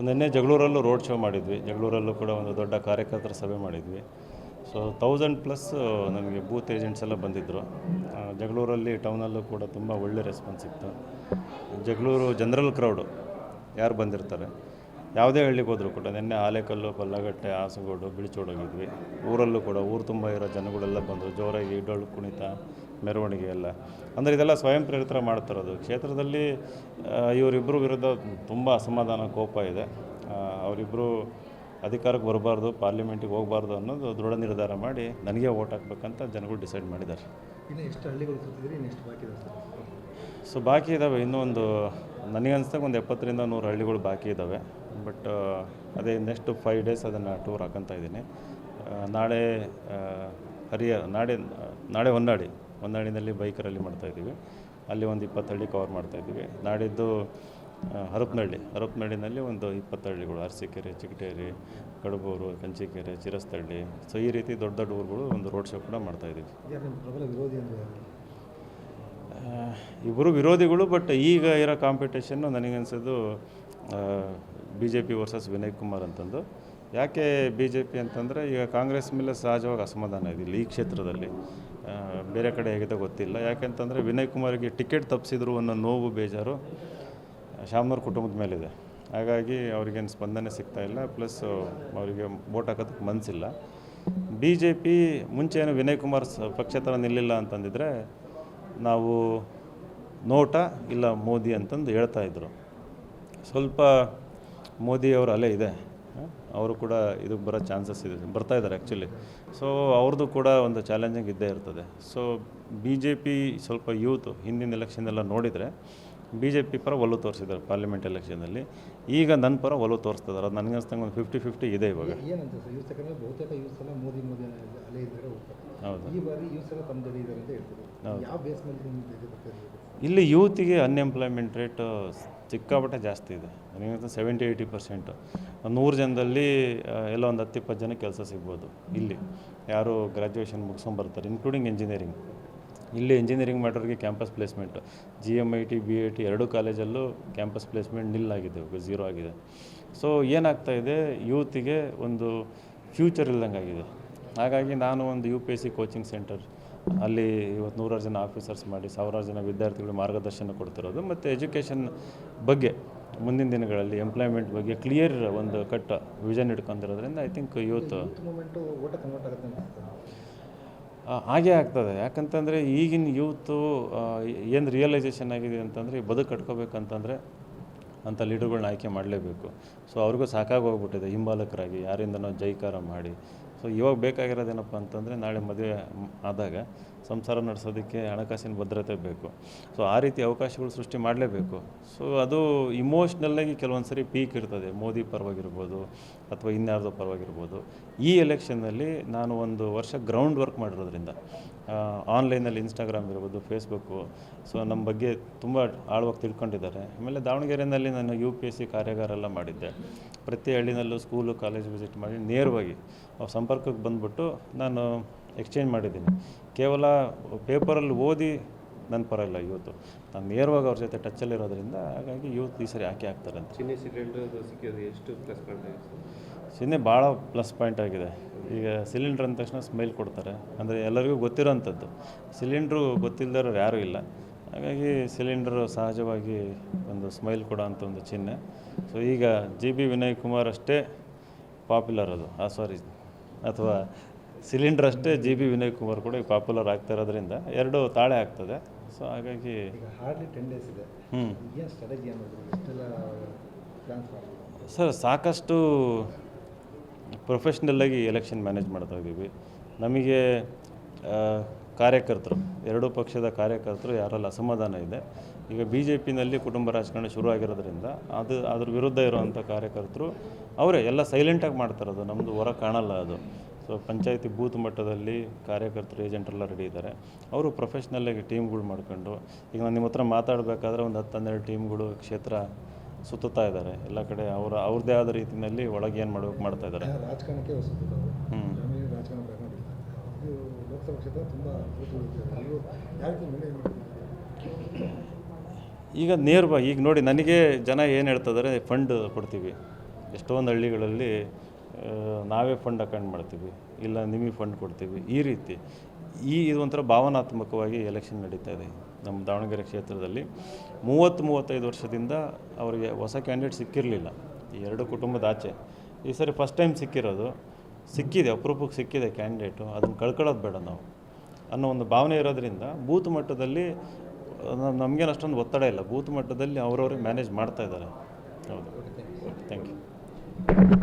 So ನಿನ್ನೆ ಜಗಳೂರಲ್ಲೂ road show ಮಾಡಿದ್ವಿ. ಜಗಳೂರಲ್ಲೂ ಕೂಡ ಒಂದು ದೊಡ್ಡ ಕಾರ್ಯಕರ್ತರ ಸಭೆ ಮಾಡಿದ್ವಿ. ಸೊ ತೌಸಂಡ್ ಪ್ಲಸ್ ನಮಗೆ ಬೂತ್ ಏಜೆಂಟ್ಸ್ ಎಲ್ಲ ಬಂದಿದ್ದರು ಜಗಳೂರಲ್ಲಿ ಟೌನಲ್ಲೂ ಕೂಡ ತುಂಬ ಒಳ್ಳೆ ರೆಸ್ಪಾನ್ಸ್ ಇತ್ತು. ಜಗಳೂರು ಜನರಲ್ ಕ್ರೌಡು ಯಾರು ಬಂದಿರ್ತಾರೆ? ಯಾವುದೇ ಹಳ್ಳಿಗೆ ಹೋದರೂ ಕೂಡ ನಿನ್ನೆ ಆಲೇಕಲ್ಲು ಪಲ್ಲಗಟ್ಟೆ ಹಾಸಗೋಡು ಬಿಳಿಚೋಡೋಗಿದ್ವಿ. ಊರಲ್ಲೂ ಕೂಡ ಊರು ತುಂಬ ಇರೋ ಜನಗಳೆಲ್ಲ ಬಂದರು. ಜೋರಾಗಿ ಡೊಳ್ಳು ಕುಣಿತ ಮೆರವಣಿಗೆ ಎಲ್ಲ. ಅಂದರೆ ಇದೆಲ್ಲ ಸ್ವಯಂ ಪ್ರೇರಿತರ ಮಾಡ್ತಿರೋದು ಕ್ಷೇತ್ರದಲ್ಲಿ ಇವರಿಬ್ಬರ ವಿರುದ್ಧ ತುಂಬ ಅಸಮಾಧಾನ ಕೋಪ ಇದೆ. ಅವರಿಬ್ಬರು ಅಧಿಕಾರಕ್ಕೆ ಬರಬಾರ್ದು ಪಾರ್ಲಿಮೆಂಟಿಗೆ ಹೋಗಬಾರ್ದು ಅನ್ನೋದು ದೃಢ ನಿರ್ಧಾರ ಮಾಡಿ ನನಗೆ ಓಟ್ ಹಾಕ್ಬೇಕಂತ ಜನಗಳು ಡಿಸೈಡ್ ಮಾಡಿದ್ದಾರೆ. ಇನ್ನು ಎಷ್ಟು ಹಳ್ಳಿಗಳು ಸುತ್ತಿದ್ರಿ ಇನ್ನು ಎಷ್ಟು ಬಾಕಿ ಇದೆ ಸರ್? ಸೊ ಬಾಕಿ ಇದ್ದಾವೆ ಇನ್ನೂ ಒಂದು ನನಗೆ ಅನಿಸ್ದಾಗ ಒಂದು ಎಪ್ಪತ್ತರಿಂದ ನೂರು ಹಳ್ಳಿಗಳು ಬಾಕಿ ಇದ್ದಾವೆ ಬಟ್ ಅದೇ ನೆಕ್ಸ್ಟ್ ಫೈವ್ ಡೇಸ್ ಅದನ್ನು ಟೂರ್ ಹಾಕಂತ ಇದ್ದೀನಿ. ನಾಳೆ ಹರಿಯ ನಾಳೆ ನಾಳೆ ಹೊನ್ನಾಳಿ ಹೊನ್ನಾಳಿನಲ್ಲಿ ಬೈಕರಲ್ಲಿ ರ್ಯಾಲಿ ಮಾಡ್ತಾಯಿದ್ದೀವಿ ಅಲ್ಲಿ ಒಂದು ಇಪ್ಪತ್ತು ಹಳ್ಳಿ ಕವರ್ ಮಾಡ್ತಾಯಿದ್ದೀವಿ ನಾಡಿದ್ದು ಹರಪನಹಳ್ಳಿ ಹರಪನಹಳ್ಳಿನಲ್ಲಿ ಒಂದು ಇಪ್ಪತ್ತು ಹಳ್ಳಿಗಳು ಅರಸೀಕೆರೆ ಚಿಗಟೇರಿ ಕಡಬೂರು ಕಂಚಿಕೆರೆ ಚಿರಸ್ತಳ್ಳಿ. ಸೊ ಈ ರೀತಿ ದೊಡ್ಡ ದೊಡ್ಡ ಊರುಗಳು ಒಂದು ರೋಡ್ ಶೋ ಕೂಡ ಮಾಡ್ತಾಯಿದ್ದೀವಿ ಇಬ್ಬರು ವಿರೋಧಿಗಳು ಬಟ್ ಈಗ ಇರೋ competition ನನಗನ್ಸೋದು B J P versus Vinay Kumar ಅಂತಂದು. ಯಾಕೆ ಬಿ ಜೆ ಪಿ ಅಂತಂದರೆ ಈಗ ಕಾಂಗ್ರೆಸ್ ಮೇಲೆ ಸಹಜವಾಗಿ ಅಸಮಾಧಾನ ಇದೆ ಈ ಕ್ಷೇತ್ರದಲ್ಲಿ. ಬೇರೆ ಕಡೆ ಹೇಗಿದೆ ಗೊತ್ತಿಲ್ಲ. ಯಾಕೆಂತಂದರೆ ವಿನಯ್ ಕುಮಾರ್ಗೆ ಟಿಕೆಟ್ ತಪ್ಪಿಸಿದ್ರು ಅನ್ನೋ ನೋವು ಬೇಜಾರು ಶಾಮನೂರ್ ಕುಟುಂಬದ ಮೇಲಿದೆ. ಹಾಗಾಗಿ ಅವ್ರಿಗೇನು ಸ್ಪಂದನೆ ಸಿಗ್ತಾ ಇಲ್ಲ. ಪ್ಲಸ್ ಅವರಿಗೆ ವೋಟ್ ಹಾಕೋದಕ್ಕೆ ಮನಸ್ಸಿಲ್ಲ ಬಿ ಜೆ ಪಿ ಮುಂಚೆನೂ ವಿನಯ್ ಕುಮಾರ್ ಪಕ್ಷ ಥರ ನಿಲ್ಲಿಲ್ಲ ಅಂತಂದಿದ್ರೆ ನಾವು ನೋಟ ಇಲ್ಲ ಮೋದಿ ಅಂತಂದು ಹೇಳ್ತಾ ಇದ್ರು. ಸ್ವಲ್ಪ ಮೋದಿಯವರ ಅಲೆ ಇದೆ. ಅವರು ಕೂಡ ಇದಕ್ಕೆ ಬರೋ ಚಾನ್ಸಸ್ ಇದೆ. ಬರ್ತಾ ಇದ್ದಾರೆ ಆ್ಯಕ್ಚುಲಿ ಸೊ ಅವ್ರದ್ದು ಕೂಡ ಒಂದು ಚಾಲೆಂಜಿಂಗ್ ಇದ್ದೇ ಇರ್ತದೆ. ಸೊ ಬಿ ಜೆ ಪಿ ಸ್ವಲ್ಪ ಯೂತ್ ಹಿಂದಿನ ಎಲೆಕ್ಷನ್ನೆಲ್ಲ ನೋಡಿದರೆ ಬಿ ಜೆ ಪಿ ಪರ ಒಲವು ತೋರಿಸಿದ್ದಾರೆ ಪಾರ್ಲಿಮೆಂಟ್ ಎಲೆಕ್ಷನಲ್ಲಿ ಈಗ ನನ್ನ ಪರ ಒಲವು ತೋರಿಸ್ತಿದ್ದಾರೆ ಅದು ನನಗೆ ಅನ್ಸ್ದಂಗೆ ಒಂದು ಫಿಫ್ಟಿ ಫಿಫ್ಟಿ ಇದೆ ಇವಾಗ. ಹೌದು. ಈ ಬಾರಿ ಯೂಸ್ ಎಲ್ಲ ತಮ್ಮ ಇದ್ದಾರೆ ಅಂತ ಹೇಳ್ತಾರೆ. ಯಾವ ಬೇಸ್ ಮೇಲೆ ನಿಮ್ಗೆ ಇದು ಬರ್ತಾರೆ ಇಲ್ಲಿ ಯೂತಿಗೆ ಅನ್ಎಂಪ್ಲಾಯ್ಮೆಂಟ್ ರೇಟ್ ಸಿಕ್ಕಾಪಟ್ಟೆ ಜಾಸ್ತಿ ಇದೆ. ನನಗೆ ಸೆವೆಂಟಿ ಏಯ್ಟಿ ಪರ್ಸೆಂಟು ನೂರು ಜನದಲ್ಲಿ ಎಲ್ಲ ಒಂದು ಹತ್ತು ಇಪ್ಪತ್ತು ಜನ ಕೆಲಸ ಸಿಗ್ಬೋದು ಇಲ್ಲಿ. ಯಾರು ಗ್ರ್ಯಾಜುಯೇಷನ್ ಮುಗಿಸ್ಕೊಂಬರ್ತಾರೆ ಇನ್ಕ್ಲೂಡಿಂಗ್ ಇಂಜಿನಿಯರಿಂಗ್ ಇಲ್ಲಿ ಇಂಜಿನಿಯರಿಂಗ್ ಮಾಡೋರಿಗೆ campus placement G M I T B I T ಎರಡೂ ಕಾಲೇಜಲ್ಲೂ ಕ್ಯಾಂಪಸ್ ಪ್ಲೇಸ್ಮೆಂಟ್ ನಿಲ್ಲಾಗಿದೆ ಝೀರೋ ಆಗಿದೆ. ಸೊ ಏನಾಗ್ತಾ ಇದೆ ಯೂತಿಗೆ ಒಂದು ಫ್ಯೂಚರ್ ಇಲ್ದಂಗೆ ಆಗಿದೆ ಹಾಗಾಗಿ ನಾನು ಒಂದು U P S C coaching centre ಅಲ್ಲಿ ಇವತ್ತು ನೂರಾರು ಜನ ಆಫೀಸರ್ಸ್ ಮಾಡಿ ಸಾವಿರಾರು ಜನ ವಿದ್ಯಾರ್ಥಿಗಳು ಮಾರ್ಗದರ್ಶನ ಕೊಡ್ತಿರೋದು. ಮತ್ತು ಎಜುಕೇಷನ್ ಬಗ್ಗೆ ಮುಂದಿನ ದಿನಗಳಲ್ಲಿ ಎಂಪ್ಲಾಯ್ಮೆಂಟ್ ಬಗ್ಗೆ ಕ್ಲಿಯರ್ ಒಂದು ಕಟ್ ವಿಷನ್ ಇಟ್ಕೊಂಡಿರೋದ್ರಿಂದ ಐ ಥಿಂಕ್ ಯೂತ್ ಹಾಗೇ ಆಗ್ತದೆ. ಯಾಕಂತಂದರೆ ಈಗಿನ ಯೂತು ಏನು ರಿಯಲೈಸೇಷನ್ ಆಗಿದೆ ಅಂತಂದರೆ ಈ ಬದುಕು ಕಟ್ಕೋಬೇಕಂತಂದರೆ ಅಂಥ ಲೀಡರ್ಗಳನ್ನ ಆಯ್ಕೆ ಮಾಡಲೇಬೇಕು. ಸೊ ಅವ್ರಿಗೂ ಸಾಕಾಗಿ ಹೋಗ್ಬಿಟ್ಟಿದೆ ಹಿಂಬಾಲಕರಾಗಿ ಯಾರಿಂದನೋ ಜೈಕಾರ ಮಾಡಿ ಸೊ ಇವಾಗ ಬೇಕಾಗಿರೋದೇನಪ್ಪ ಅಂತಂದರೆ ನಾಳೆ ಮದುವೆ ಆದಾಗ ಸಂಸಾರ ನಡೆಸೋದಕ್ಕೆ ಹಣಕಾಸಿನ ಭದ್ರತೆ ಬೇಕು. ಸೊ ಆ ರೀತಿ ಅವಕಾಶಗಳು ಸೃಷ್ಟಿ ಮಾಡಲೇಬೇಕು. ಸೊ ಅದು ಇಮೋಷ್ನಲ್ಲಾಗಿ ಕೆಲವೊಂದು ಸರಿ ಪೀಕ್ ಇರ್ತದೆ. ಮೋದಿ ಪರವಾಗಿರ್ಬೋದು ಅಥವಾ ಇನ್ಯಾರ್ದೋ ಪರವಾಗಿರ್ಬೋದು. ಈ ಎಲೆಕ್ಷನ್ನಲ್ಲಿ ನಾನು ಒಂದು ವರ್ಷ ಗ್ರೌಂಡ್ ವರ್ಕ್ ಮಾಡಿರೋದ್ರಿಂದ ಆನ್ಲೈನಲ್ಲಿ ಇನ್ಸ್ಟಾಗ್ರಾಮ್ ಇರ್ಬೋದು ಫೇಸ್ಬುಕ್ಕು ಸೊ ನಮ್ಮ ಬಗ್ಗೆ ತುಂಬ ಆಳವಾಗಿ ತಿಳ್ಕೊಂಡಿದ್ದಾರೆ. ಆಮೇಲೆ ದಾವಣಗೆರೆಯಲ್ಲಿ ನಾನು ಯು ಪಿ ಎಸ್ ಸಿ ಕಾರ್ಯಾಗಾರ ಎಲ್ಲ ಮಾಡಿದ್ದೆ. ಪ್ರತಿ ಹಳ್ಳಿನಲ್ಲೂ ಸ್ಕೂಲು ಕಾಲೇಜ್ ವಿಸಿಟ್ ಮಾಡಿ ನೇರವಾಗಿ ಅವ್ರ ಸಂಪರ್ಕಕ್ಕೆ ಬಂದ್ಬಿಟ್ಟು ನಾನು ಎಕ್ಸ್ಚೇಂಜ್ ಮಾಡಿದ್ದೀನಿ. ಕೇವಲ ಪೇಪರಲ್ಲಿ ಓದಿ ನನ್ನ ಪರ ಇಲ್ಲ ಯೂತು ನಾನು ನೇರವಾಗಿ ಅವ್ರ ಜೊತೆ ಟಚ್ಚಲ್ಲಿರೋದ್ರಿಂದ ಹಾಗಾಗಿ ಯೂತ್ ಈ ಸರಿ ಯಾಕೆ ಆಗ್ತಾರೆ ಅಂತ. ಚಿನ್ನಿ ಸಿಲಿಂಡರ್ ಸಿಕ್ಕಿದ್ರೆ ಎಷ್ಟು ಪ್ಲಸ್ ಪಾಯಿಂಟ್ ಚಿನ್ನೆ ಭಾಳ ಪ್ಲಸ್ ಪಾಯಿಂಟ್ ಆಗಿದೆ. ಈಗ ಸಿಲಿಂಡ್ರ್ ಅಂದ ತಕ್ಷಣ ಸ್ಮೈಲ್ ಕೊಡ್ತಾರೆ. ಅಂದರೆ ಎಲ್ಲರಿಗೂ ಗೊತ್ತಿರೋಂಥದ್ದು. ಸಿಲಿಂಡ್ರು ಗೊತ್ತಿಲ್ಲದವ್ರು ಯಾರೂ ಇಲ್ಲ. ಹಾಗಾಗಿ ಸಿಲಿಂಡ್ರು ಸಹಜವಾಗಿ ಒಂದು ಸ್ಮೈಲ್ ಕೊಡೋ ಅಂಥ ಒಂದು ಚಿಹ್ನೆ ಸೊ ಈಗ ಜಿ ಬಿ ವಿನಯ್ ಕುಮಾರ್ ಅಷ್ಟೇ ಪಾಪ್ಯುಲರ್ ಅದು. ಆ ಸಾರಿ ಅಥವಾ ಸಿಲಿಂಡರ್ ಅಷ್ಟೇ ಜಿ ಬಿ ವಿನಯ್ ಕುಮಾರ್ ಕೂಡ ಪಾಪ್ಯುಲರ್ ಆಗ್ತಾ ಇರೋದ್ರಿಂದ ಎರಡು ತಾಳೆ ಆಗ್ತದೆ. ಸೊ ಹಾಗಾಗಿ ಈಗ ಹಾರ್ಡ್ಲಿ ಟೆನ್ ಡೇಸ್ ಇದೆ. ಹ್ಞೂ ಸರ್ ಸಾಕಷ್ಟು ಪ್ರೊಫೆಷ್ನಲ್ಲಾಗಿ ಎಲೆಕ್ಷನ್ ಮ್ಯಾನೇಜ್ ಮಾಡ್ತಾ ಇದ್ದೀವಿ ನಮಗೆ ಕಾರ್ಯಕರ್ತರು ಎರಡೂ ಪಕ್ಷದ ಕಾರ್ಯಕರ್ತರು ಯಾರಲ್ಲಿ ಅಸಮಾಧಾನ ಇದೆ. ಈಗ ಬಿ ಜೆ ಪಿನಲ್ಲಿ ಕುಟುಂಬ ರಾಜಕಾರಣ ಶುರು ಆಗಿರೋದ್ರಿಂದ ಅದು ಅದ್ರ ವಿರುದ್ಧ ಇರುವಂಥ ಕಾರ್ಯಕರ್ತರು ಅವರೇ ಎಲ್ಲ ಸೈಲೆಂಟಾಗಿ ಮಾಡ್ತಾರೆ ಅದು ನಮ್ಮದು ಹೊರ ಕಾಣಲ್ಲ ಅದು. ಸೊ ಪಂಚಾಯತಿ ಬೂತ್ ಮಟ್ಟದಲ್ಲಿ ಕಾರ್ಯಕರ್ತರು ಏಜೆಂಟ್ರೆಲ್ಲ ರೆಡಿ ಇದ್ದಾರೆ. ಅವರು ಪ್ರೊಫೆಷ್ನಲ್ಲಾಗಿ ಟೀಮ್ಗಳು ಮಾಡ್ಕೊಂಡು ಈಗ ನಾನು ನಿಮ್ಮ ಹತ್ರ ಮಾತಾಡಬೇಕಾದ್ರೆ ಒಂದು ಹತ್ತು ಹನ್ನೆರಡು ಟೀಮ್ಗಳು ಕ್ಷೇತ್ರ ಸುತ್ತುತ್ತಾ ಇದ್ದಾರೆ. ಎಲ್ಲ ಕಡೆ ಅವರ ಅವ್ರದ್ದೇ ಆದ ರೀತಿಯಲ್ಲಿ ಒಳಗೆ ಏನು ಮಾಡ್ಬೇಕು ಮಾಡ್ತಾ ಇದ್ದಾರೆ. ರಾಜಕಾರಣಕ್ಕೆ ಹೊಸದು ನಾವು ಹ್ಮ್. ಗ್ರಾಮೀಣ ರಾಜಕಾರಣ ಪ್ರಕರಣ ಇದು ಈಗ ನೇರವಾಗಿ ಈಗ ನೋಡಿ ನನಗೆ ಜನ ಏನು ಹೇಳ್ತಿದ್ದಾರೆ ಫಂಡ್ ಕೊಡ್ತೀವಿ. ಎಷ್ಟೊಂದು ಹಳ್ಳಿಗಳಲ್ಲಿ ನಾವೇ ಫಂಡ್ ಅಕೌಂಟ್ ಮಾಡ್ತೀವಿ. ಇಲ್ಲ ನಿಮಗೆ ಫಂಡ್ ಕೊಡ್ತೀವಿ. ಈ ರೀತಿ. ಈ ಇದು ಒಂಥರ ಭಾವನಾತ್ಮಕವಾಗಿ ಎಲೆಕ್ಷನ್ ನಡೀತಾ ಇದೆ. ನಮ್ಮ ದಾವಣಗೆರೆ ಕ್ಷೇತ್ರದಲ್ಲಿ ಮೂವತ್ತು ಮೂವತ್ತೈದು ವರ್ಷದಿಂದ ಅವರಿಗೆ ಹೊಸ ಕ್ಯಾಂಡಿಡೇಟ್ ಸಿಕ್ಕಿರಲಿಲ್ಲ. ಈ ಎರಡು ಕುಟುಂಬದ ಆಚೆ. ಈ ಸರಿ ಫಸ್ಟ್ ಟೈಮ್ ಸಿಕ್ಕಿರೋದು. ಸಿಕ್ಕಿದೆ, ಅಪರೂಪಕ್ಕೆ ಸಿಕ್ಕಿದೆ ಕ್ಯಾಂಡಿಡೇಟು ಅದನ್ನು ಕಳ್ಕೊಳ್ಳೋದು ಬೇಡ ನಾವು. ಅನ್ನೋ ಒಂದು ಭಾವನೆ ಇರೋದ್ರಿಂದ ಬೂತ್ ಮಟ್ಟದಲ್ಲಿ ನಮಗೇನು ಅಷ್ಟೊಂದು ಒತ್ತಡ ಇಲ್ಲ. ಬೂತ್ ಮಟ್ಟದಲ್ಲಿ ಅವರವರೇ ಮ್ಯಾನೇಜ್ ಮಾಡ್ತಾ ಇದ್ದಾರೆ. ಹೌದು. Thank you